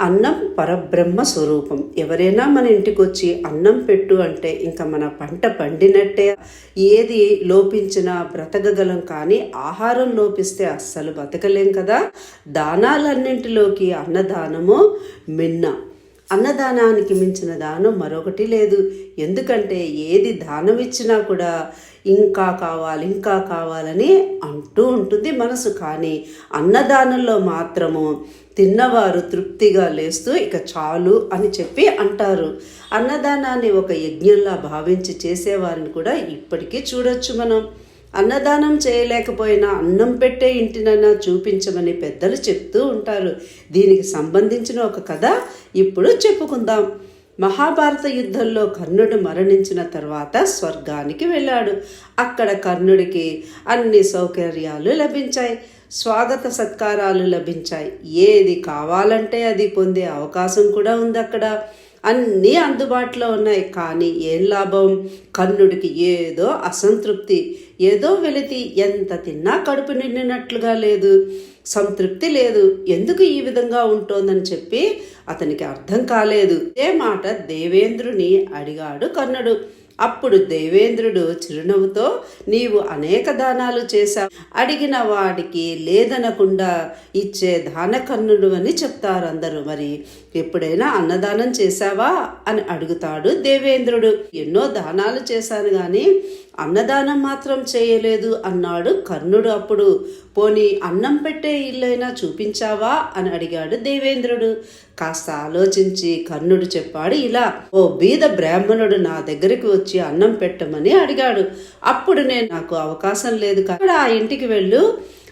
అన్నం పరబ్రహ్మ స్వరూపం. ఎవరైనా మన ఇంటికి వచ్చి అన్నం పెట్టు అంటే ఇంకా మన పంట పండినట్టే. ఏది లోపించినా బ్రతకగలం కానీ ఆహారం లోపిస్తే అస్సలు బతకలేం కదా. దానాలన్నింటిలోకి అన్నదానము మిన్న. అన్నదానానికి మించిన దానం మరొకటి లేదు. ఎందుకంటే ఏది దానం ఇచ్చినా కూడా ఇంకా కావాలి ఇంకా కావాలని అంటూ ఉంటుంది మనసు. కానీ అన్నదానంలో మాత్రము తిన్నవారు తృప్తిగా లేస్తూ ఇక చాలు అని చెప్పి అంటారు. అన్నదానాన్ని ఒక యజ్ఞంలా భావించి చేసేవారిని కూడా ఇప్పటికీ చూడొచ్చు మనం. అన్నదానం చేయలేకపోయినా అన్నం పెట్టే ఇంటినైనా చూపించమని పెద్దలు చెప్తూ ఉంటారు. దీనికి సంబంధించిన ఒక కథ ఇప్పుడు చెప్పుకుందాం. మహాభారత యుద్ధంలో కర్ణుడు మరణించిన తర్వాత స్వర్గానికి వెళ్ళాడు. అక్కడ కర్ణుడికి అన్ని సౌకర్యాలు లభించాయి. స్వాగత సత్కారాలు లభించాయి. ఏది కావాలంటే అది పొందే అవకాశం కూడా ఉంది అక్కడ. అన్నీ అందుబాటులో ఉన్నాయి. కానీ ఏం లాభం? కర్ణుడికి ఏదో అసంతృప్తి. ఏదో వెలితి. ఎంత తిన్నా కడుపు నిండినట్లుగా లేదు. సంతృప్తి లేదు. ఎందుకు ఈ విధంగా ఉంటోందని చెప్పి అతనికి అర్థం కాలేదు. ఏ మాట దేవేంద్రుని అడిగాడు కర్ణుడు. అప్పుడు దేవేంద్రుడు చిరునవ్వుతో నీవు అనేక దానాలు చేశావు. అడిగిన వాడికి లేదనకుండా ఇచ్చే దానకర్ణుడు అని చెప్తారు అందరూ. మరి ఎప్పుడైనా అన్నదానం చేశావా? అని అడుగుతాడు దేవేంద్రుడు. ఎన్నో దానాలు చేశాను కానీ అన్నదానం మాత్రం చేయలేదు అన్నాడు కర్ణుడు అప్పుడు. పోనీ అన్నం పెట్టే ఇల్లైనా చూపించావా? అని అడిగాడు దేవేంద్రుడు. కాస్త ఆలోచించి కర్ణుడు చెప్పాడు ఇలా ఓ బీద బ్రాహ్మణుడు నా దగ్గరికి వచ్చి అన్నం పెట్టమని అడిగాడు. అప్పుడు నేను నాకు అవకాశం లేదు కాబట్టి ఆ ఇంటికి వెళ్ళు.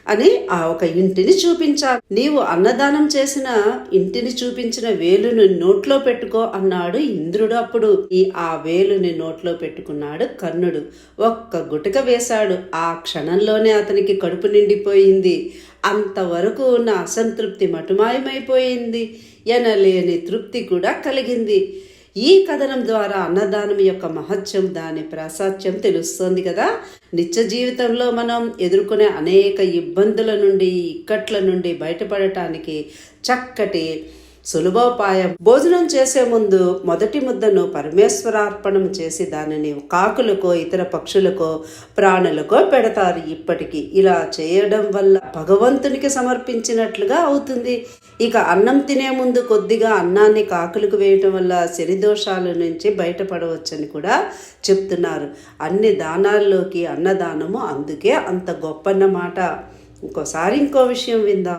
అని ఆ ఒక ఇంటిని చూపించాను నీవు అన్నదానం చేసిన ఇంటిని చూపించిన వేలుని నోట్లో పెట్టుకో అన్నాడు ఇంద్రుడు అప్పుడు. ఈ ఆ వేలుని నోట్లో పెట్టుకున్నాడు కర్ణుడు. ఒక్క గుటక వేశాడు. ఆ క్షణంలోనే అతనికి కడుపు నిండిపోయింది. అంతవరకు ఉన్న అసంతృప్తి మటుమాయమైపోయింది. ఎనలేని తృప్తి కూడా కలిగింది. ఈ కథనం ద్వారా అన్నదానం యొక్క మహత్యం దాని ప్రాసాత్యం తెలుస్తోంది కదా. నిత్య జీవితంలో మనం ఎదుర్కొనే అనేక ఇబ్బందుల నుండి ఇక్కట్ల నుండి బయటపడటానికి చక్కటి సులభోపాయం. భోజనం చేసే ముందు మొదటి ముద్దను పరమేశ్వరార్పణం చేసి దానిని కాకులకో ఇతర పక్షులకో ప్రాణులకో పెడతారు. ఇప్పటికీ ఇలా చేయడం వల్ల భగవంతునికి సమర్పించినట్లుగా అవుతుంది. ఇక అన్నం తినే ముందు కొద్దిగా అన్నాన్ని కాకులకు వేయటం వల్ల శనిదోషాల నుంచి బయటపడవచ్చని కూడా చెప్తున్నారు. అన్ని దానాల్లోకి అన్నదానము అందుకే అంత గొప్పన్నమాట. ఇంకోసారి ఇంకో విషయం విందాం.